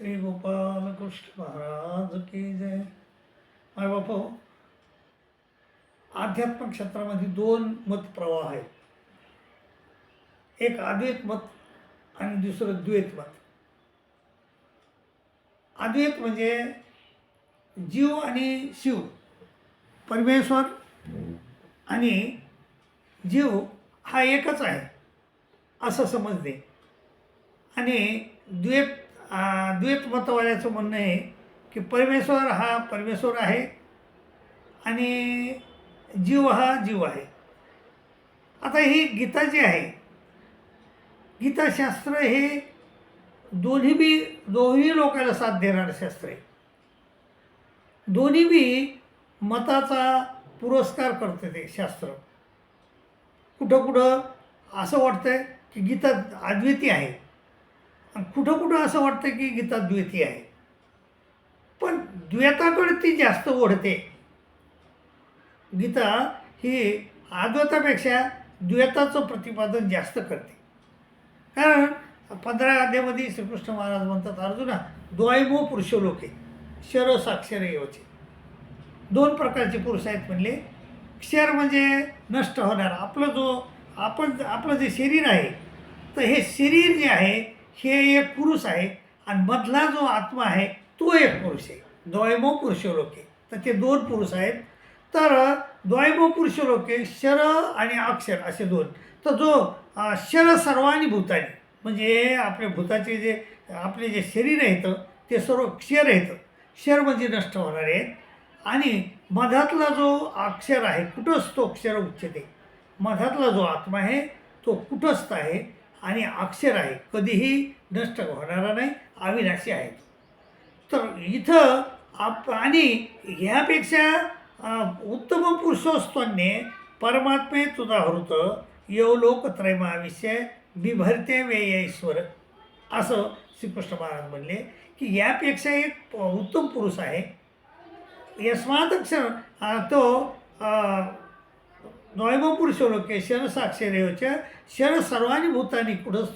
श्री गोपाल कृष्ण महाराज की जय. माय बापू आध्यात्म क्षेत्रामध्ये दोन मत प्रवाह आहेत. एक अद्वैत मत आणि दुसरं द्वैत मत. अद्वैत म्हणजे जीव आणि शिव परमेश्वर आणि जीव हा एकच आहे असं समजते. आणि द्वैत द्वैत मतवाल्याचं म्हणणं आहे की परमेश्वर हा परमेश्वर आहे आणि जीव हा जीव आहे. आता ही गीता जी आहे गीताशास्त्र हे दोन्ही बी दोन्ही लोकांना साथ देणारं शास्त्र आहे. दोन्ही बी मताचा पुरस्कार करते ते शास्त्र. कुठं कुठं असं वाटतं की गीता अद्वितीय आहे. कुठं कुठं असं वाटतं की गीता द्वैती आहे. पण द्वैताकडे ती जास्त ओढते. गीता ही अद्वैतापेक्षा द्वैताचं प्रतिपादन जास्त करते. कारण पंधरा अध्यामध्ये श्रीकृष्ण महाराज म्हणतात अर्जुना द्वैमो पुरुष लोके शर साक्षर योचे दोन प्रकारचे पुरुष आहेत म्हणले. क्षर म्हणजे नष्ट होणार. आपलं जो आपण आपलं जे शरीर आहे तर हे शरीर जे आहे हे एक पुरुष आहे आणि मधला जो आत्मा आहे तो एक पुरुष आहे. द्वैमो पुरुष लोके. तर ते दोन पुरुष आहेत. तर द्वैमो पुरुष लोके शर आणि अक्षर असे दोन. तर जो शर सर्वांनी भूतानी म्हणजे आपल्या भूताचे जे आपले जे शरीर आहेत ते सर्व क्षर आहेत. क्षर म्हणजे नष्ट होणारे आहेत. आणि मधातला जो अक्षर आहे कुठंच तो अक्षर उच्चते. मधातला जो आत्मा आहे तो कुटस्थ आहे. आणि अक्षर आहे कधीही नष्ट होणारा नाही अविनाशी आहे. तर इथं आप आणि ह्यापेक्षा उत्तम पुरुषोस्तन्ये परमात्मे तुझा हृत यो लोकत्रयमाविष्य बिभरते वेयेश्वर असं श्रीकृष्ण महाराज म्हणले की यापेक्षा एक उत्तम पुरुष आहे. यस्मात तो द्वैम पुरुष शर साक्षरेवच शर सर्वांनी भूतानी कुठंच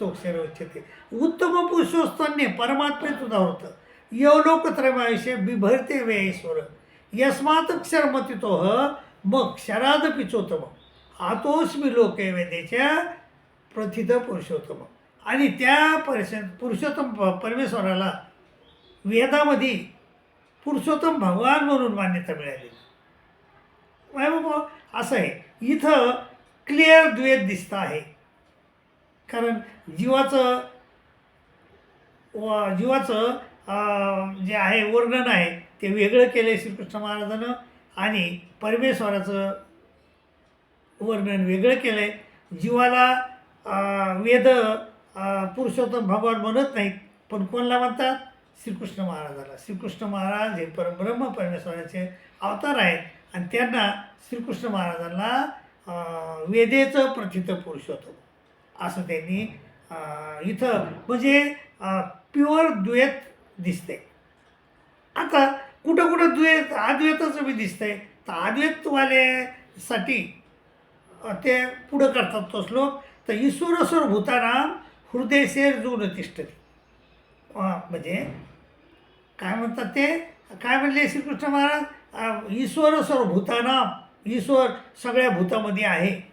उत्तम पुरुषोस्तन्य परमात्मे तुझा होतं। यवलोकत्रयमाविषय बिभरते वेश्वर यस्मात अक्षरमतितो मग क्षरादपि पिचोत्तम आतोस्मी लोके वेदेच्या प्रथित पुरुषोत्तम आणि त्या परिस पुरुषोत्तम प- परमेश्वराला वेदामध्ये पुरुषोत्तम भगवान म्हणून मान्यता मिळाली बाबा असं आहे. इथं क्लिअर द्वेत दिसतं आहे. कारण जीवाचं व जीवाचं जे आहे वर्णन आहे ते वेगळं केलं आहे श्रीकृष्ण महाराजानं आणि परमेश्वराचं वर्णन वेगळं केलं आहे जीवाला वेद पुरुषोत्तम भगवान म्हणत नाहीत पण कोणाला म्हणतात? श्रीकृष्ण महाराजाला. श्रीकृष्ण महाराज हे परब्रह्म परमेश्वराचे अवतार आहेत. आणि त्यांना श्रीकृष्ण महाराजांना वेदेचं प्रथित पुरुषोत्तम असं त्यांनी इथं म्हणजे प्युअर द्वैत दिसते आता कुठं कुठं द्वैत अद्वैताचं बी दिसतंय. तर अद्वैतवाल्यासाठी ते पुढं करतात तो श्लोक तर ईश्वरस्वर भूतानाम हृदयसेर जुन तिष्ठते. म्हणजे काय म्हणतात ते? काय म्हणले श्रीकृष्ण महाराज? ईश्वर सर्वभूताना ईश्वर सगळ्या भूतामध्ये आहे.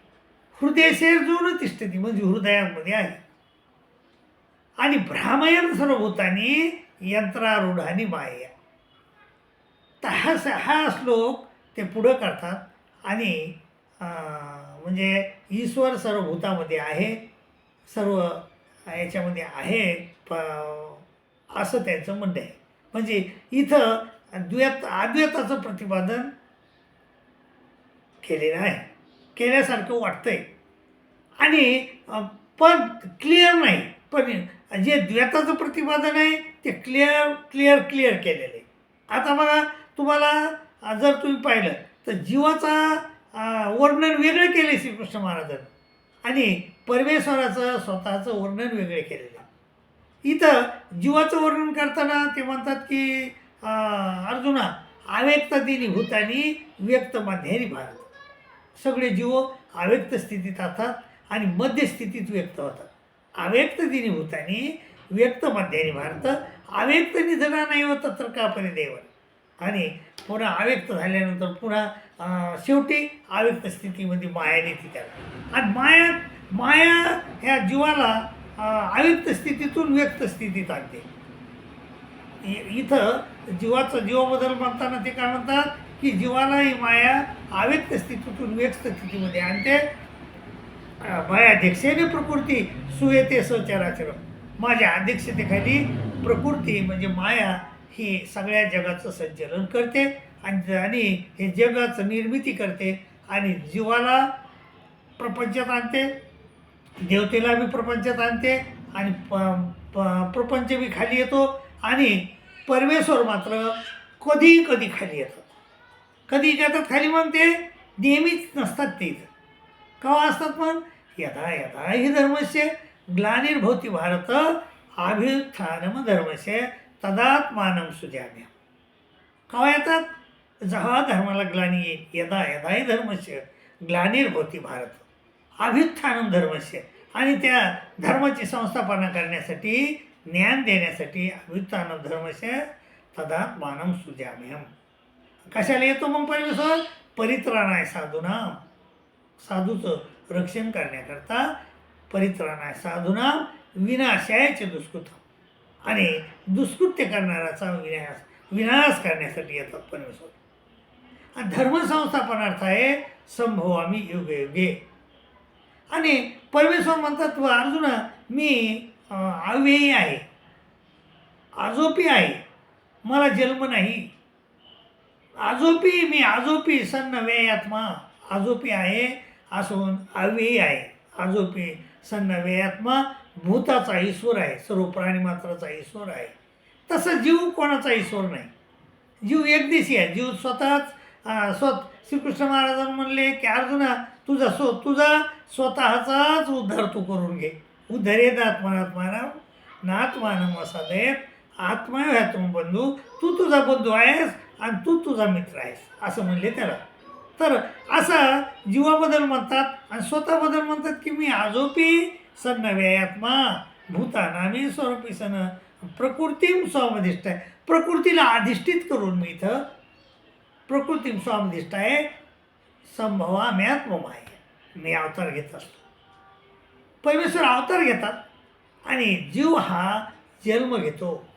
हृदय जुन तिष्ठती म्हणजे हृदयामध्ये आहे. आणि भ्रामयन सर्व भूतानी यंत्रारूढानी माया तर हा स- हा श्लोक ते पुढं करतात. आणि म्हणजे ईश्वर सर्व भूतामध्ये आहे सर्व याच्यामध्ये आहे प असं त्यांचं म्हणणं आहे. म्हणजे इथं द्वैत अद्वैताचं प्रतिपादन केलेलं आहे. केल्यासारखं वाटतंय. आणि पण क्लिअर नाही. पण जे द्वैताचं प्रतिपादन आहे ते क्लिअर क्लिअर क्लिअर केलेलं आहे. आता बघा तुम्हाला जर तुम्ही पाहिलं तर जीवाचा वर्णन वेगळं केलं आहे श्रीकृष्ण महाराजांनी. आणि परमेश्वराचं स्वतःचं वर्णन वेगळे केलेलं इथं जीवाचं वर्णन करताना ते म्हणतात की अर्जुना अव्यक्त दिनी भूतानी व्यक्त माध्यनी भारत. सगळे जीव अव्यक्त स्थितीत असतात आणि मध्यस्थितीत व्यक्त होतात. अव्यक्त दिनी भूतानी व्यक्त मध्यानी भारत अव्यक्त निधना नाही होत तर का परिदेवन आणि पुन्हा अव्यक्त झाल्यानंतर पुन्हा शेवटी अव्यक्त स्थितीमध्ये माया येते त्याला. आणि माया माया ह्या जीवाला अव्यक्त स्थितीतून व्यक्त स्थितीत आणते. इथं जीवाचं जीवबदल म्हणताना ते काय म्हणतात की जीवाला ही माया अव्यक्त स्थितीतून व्यक्त स्थितीमध्ये आणते. ते माया अध्यक्षेने प्रकृती सुयेते सचराचर माझ्या अध्यक्षतेखाली प्रकृती म्हणजे माया ही सगळ्या जगाचं संचलन करते आणि आणि हे जगाचं निर्मिती करते आणि जीवाला प्रपंचात आणते. देवतेला बी प्रपंचात आणते आणि प प- प्रपंच बी खाली येतो. आणि परमेश्वर मात्र कधी कधी खाली येतात. कधी येतात खाली मग ते? नेहमीच नसतात ते इथं. असतात मग यथा यथा हि धर्मस्य ग्लानिर्भवती भारत अभ्युत्थानम धर्मस्य तदात्मानं सुजाम्य कवा येतात? जेव्हा धर्माला ग्लानी येईल यदा यदा ही धर्मस्य ग्लानिर्भवती भारत अभ्युत्थानम धर्मस्य आणि त्या धर्माची संस्थापना करण्यासाठी ज्ञान देण्यासाठी अभिप्रान धर्मश तदा मानम सुजाम्यम कशाला येतो मग परमेश्वर? परित्राणाय साधूना. साधूचं रक्षण करण्याकरता परित्राणाय साधूना विनाशायचे दुष्कृत. आणि दुष्कृत्य करणाराचा विनाश विनाश करण्यासाठी येतात परमेश्वर. आणि धर्मसंस्थापनार्थ आहे संभव आम्ही युगे युगे. आणि परमेश्वर म्हणतात व अर्जुना मी अव्ययी आहे. आजोपी आहे. मला जन्म नाही. आजोपी मी आजोपी सन्न व्ययात्मा आजोपी आहे असून अव्ययी आहे. आजोपी सन्न व्ययात्मा भूताचा ईश्वर आहे. सर्व प्राणी मात्राचा ईश्वर आहे. तसं जीव कोणाचा ईश्वर नाही. जीव एकदेशी आहे. जीव स्वतःच स्वत श्रीकृष्ण महाराजांनी म्हणले की अर्जुना तुझा स्व तुझा स्वतःचाच उद्धार तू करून घे. उद्धरेत आत्मानात्माना नात्मानम असादेत आत्मा ह्या तुम बंधू तू तुझा बंधू आहेस आणि तू तुझा मित्र आहेस असं म्हणले त्याला. तर असं जीवाबद्दल म्हणतात आणि स्वतःबद्दल म्हणतात की मी आजोपी सन सन्न आत्मा भूतानामी स्वरूपी सन प्रकृतीम स्वामधिष्ठ आहे. प्रकृतीला अधिष्ठित करून मी इथं प्रकृतीम स्वामधिष्ठ आहे संभवा म्यात्मम आहे मी अवतार घेत असतो. परमेश्वर अवतार घेतात आणि जीव हा जन्म घेतो.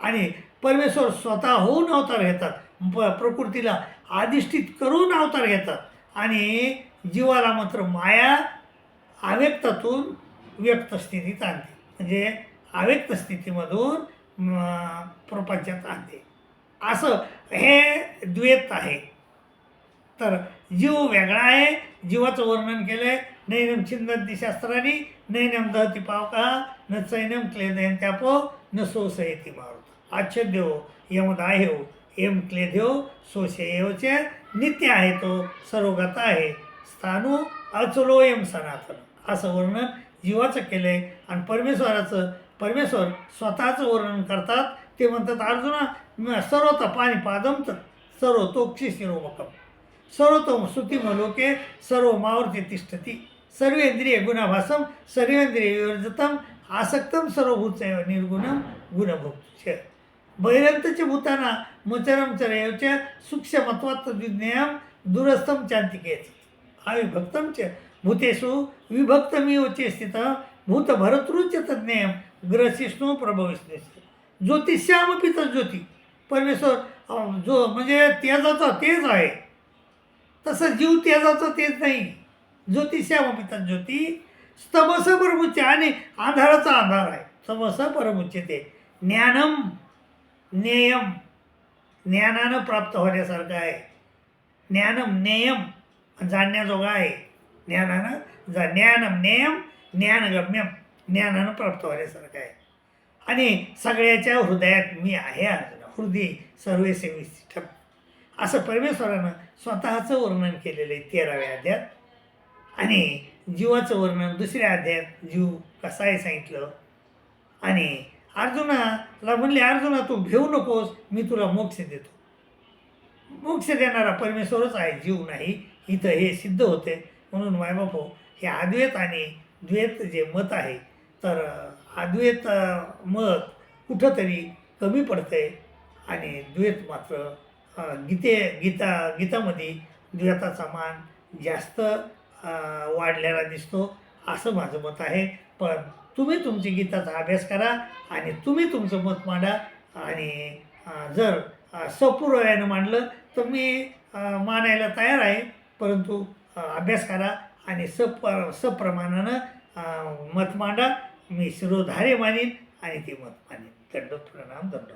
आणि परमेश्वर स्वतः होऊन अवतार घेतात. प प्रकृतीला अधिष्ठित करून अवतार घेतात. आणि जीवाला मात्र माया अव्यक्तातून व्यक्त स्थितीत आणते. म्हणजे अव्यक्त स्थितीमधून प्रपंचात आणते. असं हे द्वैत आहे. तर जीव वेगळा आहे. जीवाचं वर्णन केलं आहे नैनम छिन्दन्ति शस्त्राणि नैनम दहति पावका न चैनम क्लेदयन्त्यापो न शोषयति मारुत। आच्छद्यो यमदाह्यो एम क्लेद्यो सोशेयोचे नित्य आहे तो सर्वगत आहे स्थानू अचलो एम सनातन असं वर्णन जीवाचं केलं आहे आणि परमेश्वराचं परमेश्वर स्वतःचं वर्णन करतात. ते म्हणतात अर्जुना सर्वत पाणी पादम तर सर्व तोक्षी शिरोमकम। सर्वतम श्रुतिमलोके सर्व मावृती तिष्ठती। सर्वेंद्रिय गुणाभासम सर्वेंद्रिय विवर्जितम आसक्तम सर्वभूत निर्गुणम गुणभुक्ष बहिरंतचे भूताना मचरम चरयोच सूक्ष्मत्वात विज्ञेयम दुरस्थम चांतिकेच अविभक्तम च भूतेषु विभक्तमिवचे स्थित भूतभरतृच तज्ञेयम ग्रसिष्णू प्रभविष्णू ज्योतिष्यामपी तर ज्योती परमेश्वर जो म्हणजे तेजाचा तेज आहे. तसं जीव तेजाचं तेज नाही. ज्योतिष्यामपी तर ज्योती स्तमस परमुच्य आणि अंधाराचा आधार आहे. स्तमस परमुच्य ते ज्ञानम ज्ञेयम ज्ञानानं प्राप्त होण्यासारखं आहे. ज्ञानम ज्ञेयम जाणण्याजोगा आहे. ज्ञानानं जा ज्ञानम ज्ञेयम ज्ञानगम्यम ज्ञानानं प्राप्त होण्यासारखं आहे. आणि सगळ्याच्या हृदयात मी आहे अर्जुन. हृदय सर्वे सेविष्ठम असं परमेश्वरानं स्वतःचं वर्णन केलेलं आहे तेराव्या अध्यात आणि जीवाचं वर्णन दुसऱ्या अध्यायात जीव कसा आहे सांगितलं? आणि अर्जुनाला म्हणले अर्जुना तू भेऊ नकोस मी तुला मोक्ष देतो. मोक्ष देणारा परमेश्वरच आहे जीव नाही. इथं हे सिद्ध होते. म्हणून मायबापो हो, हे अद्वैत आणि द्वैत जे मत आहे तर अद्वैत मत कुठंतरी कमी पडते आणि द्वैत मात्र गीते गीता गीतामध्ये द्वैताचा मान जास्त वाढलेला दिसतो असं माझं मत आहे. पण तुम्ही तुमची गीताचा अभ्यास करा आणि तुम्ही तुमचं मत मांडा. आणि जर अ, सपूर्वयानं मांडलं तर मी मानायला तयार आहे. परंतु अभ्यास करा आणि सप सप्रमाणानं मत मांडा. मी शिरोधारे मानीन आणि ते मत मानीन. दंड प्रणाम दंड.